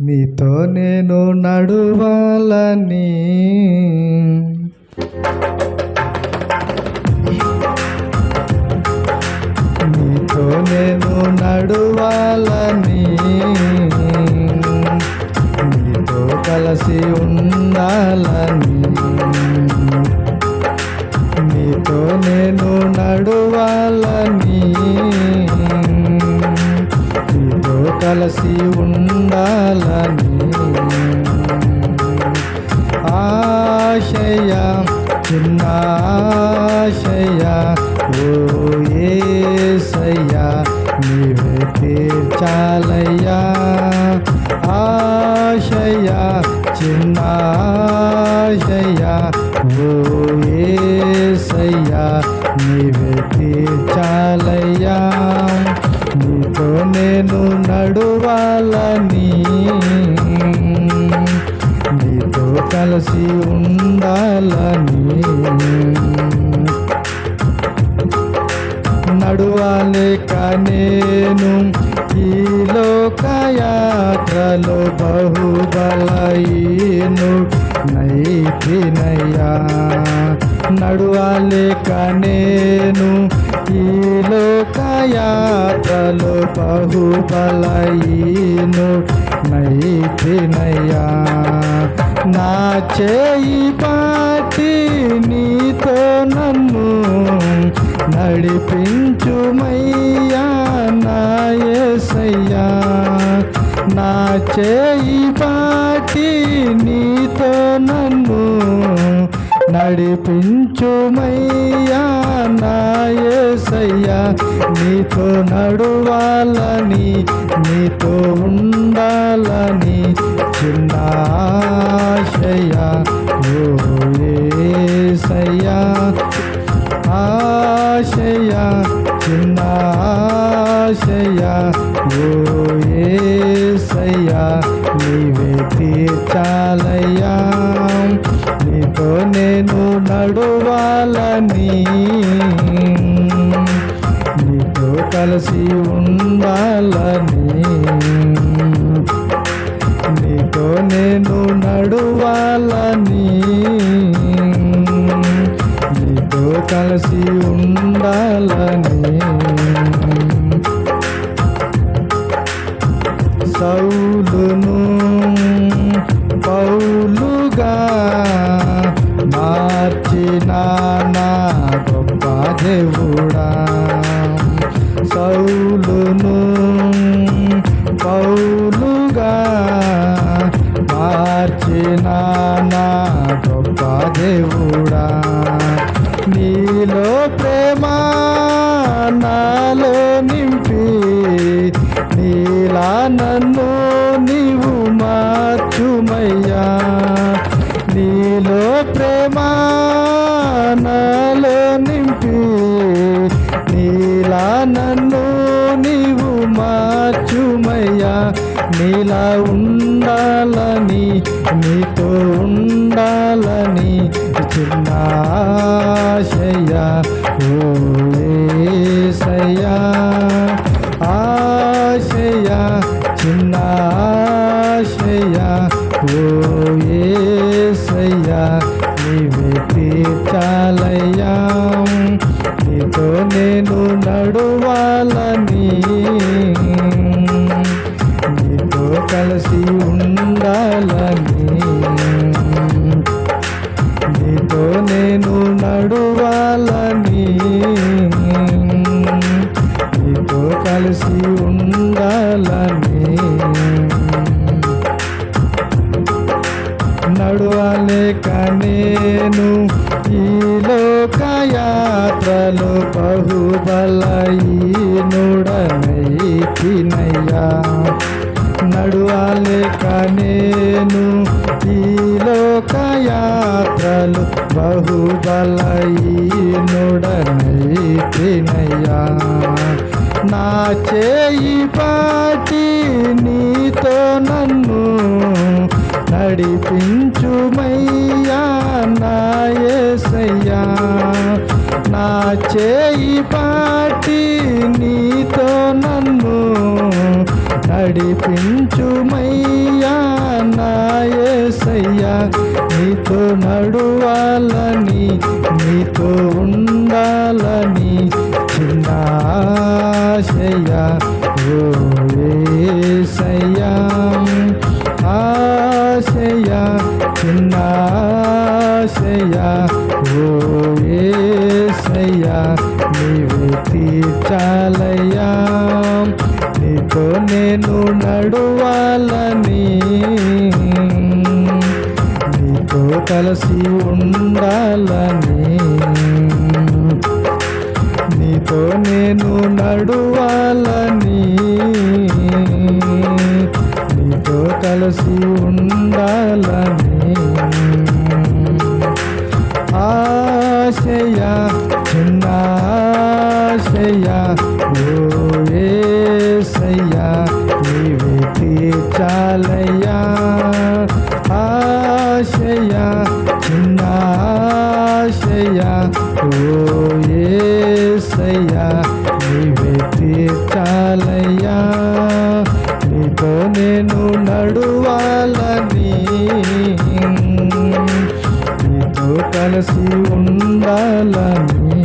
నీతో నేను నడువాలని. నీతో నేను నడువాలని. నీతో కలిసి ఉండాలని. నీతో నేను నడువాలని. కలిసి ఉండాలని. ఆశయ చిన్న ఆశయ ఓ ఏసయ్యా నీవే తీర్చాలయ్యా. ఆశయ చిన్న ఆశయ ఓ ఏసయ్యా నీవే తీర్చాలయ్యా. నీతో నేను నడువాలని నీతో కలిసి ఉండాలని. నడువాలే నేను ఈ లోకయాత్రలో బహుబలయీను నైతినయ్యా నడువాలే నేను ఈ లోకయాత్రలో బహుబలయీను నైతినయ్యా. నా చేయి పాటి నీతో నన్ను నడిపించుమయ్యా నా యేసయ్యా. నా చే నడిపించుమయ్యా నాయసయ్యా నీతో నడువాలని నీతో ఉండాలని చిన్న ఆశయ్యా ఓ యేసయ్యా ఆశయ చిన్న ఆశయ ఓ యేసయ్యా నీవే తీర్చాలయ్యా. నీతో నేను నడువాలని. నీతో కలిసి ఉండాలని. దేవుడా నీలో ప్రేమ నాలో నింపి నీలా నన్ను నీవు మార్చుమయ్యా. నీలో ప్రేమ నాలో నింపి నీలా నన్ను నీవు మార్చుమయ్యా. నీలా ఉండాలని నీతో ఉండాలని చిన్న కలిసి ఉండాలని. నడువలేక కనేను ఈ లోకయాత్రలో బహుబలయీనుడనైతినయ్యా నడువలేక కనేను ఈ లోకయాత్రలు బహుబలయీనుడనైతినయ్యా నా చేయి పాటి నీతో నన్ను నడిపించుమయ్యా నాయసయ్యా నా చేయి పాటి నీతో నన్ను నడిపించుమయ్యా నాయసయ్యా నీతో నడువాలని నీతో ఉండాలని చిన్నా ఆశయ ఓ యేసయ్యా ఆశయ చిన్న ఆశయ ఓ యేసయ్యా నీవే తీర్చాలయ్యా. నీతో నేను నడువాలని. నీతో కలిసి ఉండాలని. నీతో నేను నడువాలని. నీతో కలిసి ఉండాలని. ఆశయ చిన్న ఆశయ ఓ తీర్చాలయ్యా. ఆశయ చిన్న ఆశయ ఓ కలిసి ఉండాలని